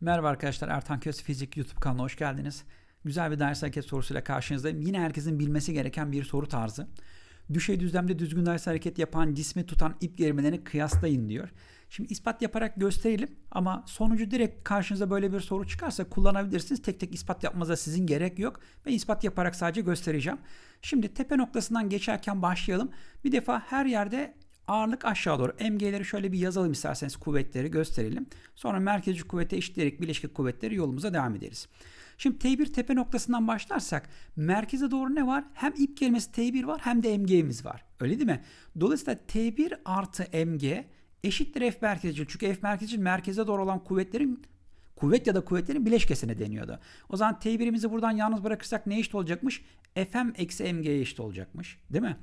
Merhaba arkadaşlar, Ertan Köz Fizik YouTube kanalına hoş geldiniz. Güzel bir ders hareket sorusuyla karşınızdayım. Yine herkesin bilmesi gereken bir soru tarzı. Düşey düzlemde düzgün ders hareket yapan cismi tutan ip gerilmelerini kıyaslayın diyor. Şimdi ispat yaparak gösterelim ama sonucu direkt karşınıza böyle bir soru çıkarsa kullanabilirsiniz. Tek tek ispat yapmanıza sizin gerek yok. Ben ispat yaparak sadece göstereceğim. Şimdi tepe noktasından geçerken başlayalım. Bir defa her yerde ağırlık aşağı doğru. MG'leri şöyle bir yazalım isterseniz kuvvetleri gösterelim. Sonra merkezci kuvvete eşitleyerek bileşik kuvvetleri yolumuza devam ederiz. Şimdi T1 tepe noktasından başlarsak merkeze doğru ne var? Hem ip kelimesi T1 var hem de MG'miz var. Öyle değil mi? Dolayısıyla T1 artı MG eşittir F merkezcil. Çünkü F merkezcil merkeze doğru olan kuvvetlerin kuvvet ya da kuvvetlerin bileşkesine deniyordu. O zaman T1'imizi buradan yalnız bırakırsak ne eşit olacakmış? Fm eksi mg'ye eşit olacakmış. Değil mi?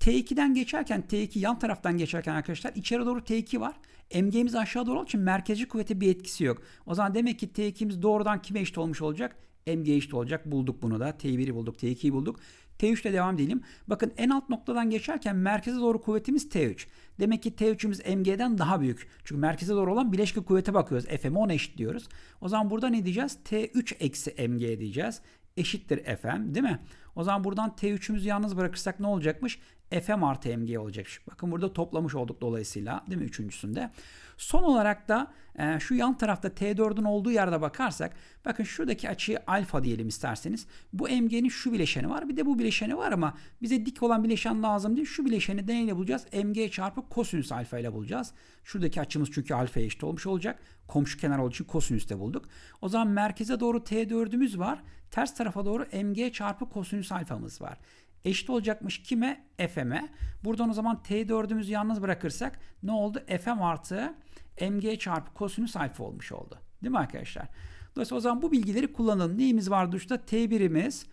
T2'den geçerken T2 yan taraftan geçerken arkadaşlar içeri doğru T2 var. MG'miz aşağı doğru olduğu için merkezci kuvvete bir etkisi yok. O zaman demek ki T2'miz doğrudan kime eşit olmuş olacak? MG eşit olacak. Bulduk bunu da. T1'i bulduk. T2'yi bulduk. T3 ile devam edelim. Bakın en alt noktadan geçerken merkeze doğru kuvvetimiz T3. Demek ki T3'ümüz MG'den daha büyük. Çünkü merkeze doğru olan bileşik kuvvete bakıyoruz. Fm'e 10 eşit diyoruz. O zaman burada ne diyeceğiz? T3 eksi MG diyeceğiz. Eşittir Fm değil mi? O zaman buradan T3'ümüzü yalnız bırakırsak ne olacakmış? Fm artı mg olacakmış. Bakın burada toplamış olduk dolayısıyla değil mi üçüncüsünde. Son olarak da e, şu yan tarafta T4'ün olduğu yerde bakarsak bakın şuradaki açıyı alfa diyelim isterseniz. Bu mg'nin şu bileşeni var bir de bu bileşeni var ama bize dik olan bileşen lazım değil. Şu bileşeni neyle bulacağız? mg çarpı kosinüs alfa ile bulacağız. Şuradaki açımız çünkü alfaya eşit olmuş olacak. Komşu kenar olduğu için kosinüste bulduk. O zaman merkeze doğru T4'ümüz var. Ters tarafa doğru mg çarpı kosinüs alfamız var eşit olacakmış kime? Fm'e. Buradan o zaman T4'ümüzü yalnız bırakırsak ne oldu? Fm artı mg çarpı kosinüs alfa olmuş oldu. Değil mi arkadaşlar? Dolayısıyla o zaman bu bilgileri kullanalım. Neyimiz vardı işte? T1'imiz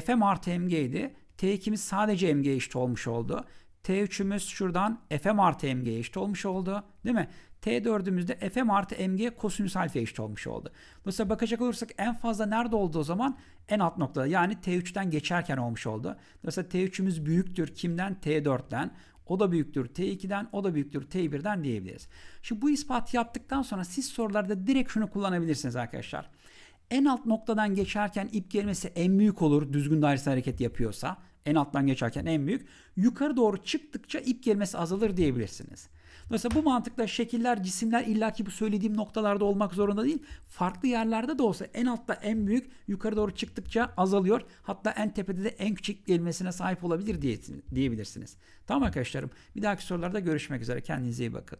Fm artı mg idi. T2'miz sadece mg eşit olmuş oldu. T3'ümüz şuradan Fm artı mg eşit olmuş oldu. Değil mi? T4'ümüzde Fm artı mg kosinüs alfa eşit olmuş oldu. Dolayısıyla bakacak olursak en fazla nerede oldu o zaman? En alt noktada yani T3'ten geçerken olmuş oldu. Dolayısıyla T3'ümüz büyüktür kimden? T4'ten. O da büyüktür T2'den, o da büyüktür T1'den diyebiliriz. Şimdi bu ispatı yaptıktan sonra siz sorularda direkt şunu kullanabilirsiniz arkadaşlar. En alt noktadan geçerken ip gelmesi en büyük olur düzgün dairesel hareket yapıyorsa. En alttan geçerken en büyük. Yukarı doğru çıktıkça ip gelmesi azalır diyebilirsiniz. Dolayısıyla bu mantıkla şekiller, cisimler illaki bu söylediğim noktalarda olmak zorunda değil. Farklı yerlerde de olsa en altta en büyük, yukarı doğru çıktıkça azalıyor. Hatta en tepede de en küçük gelmesine sahip olabilir diye, diyebilirsiniz. Tamam arkadaşlarım. Bir dahaki sorularda görüşmek üzere. Kendinize iyi bakın.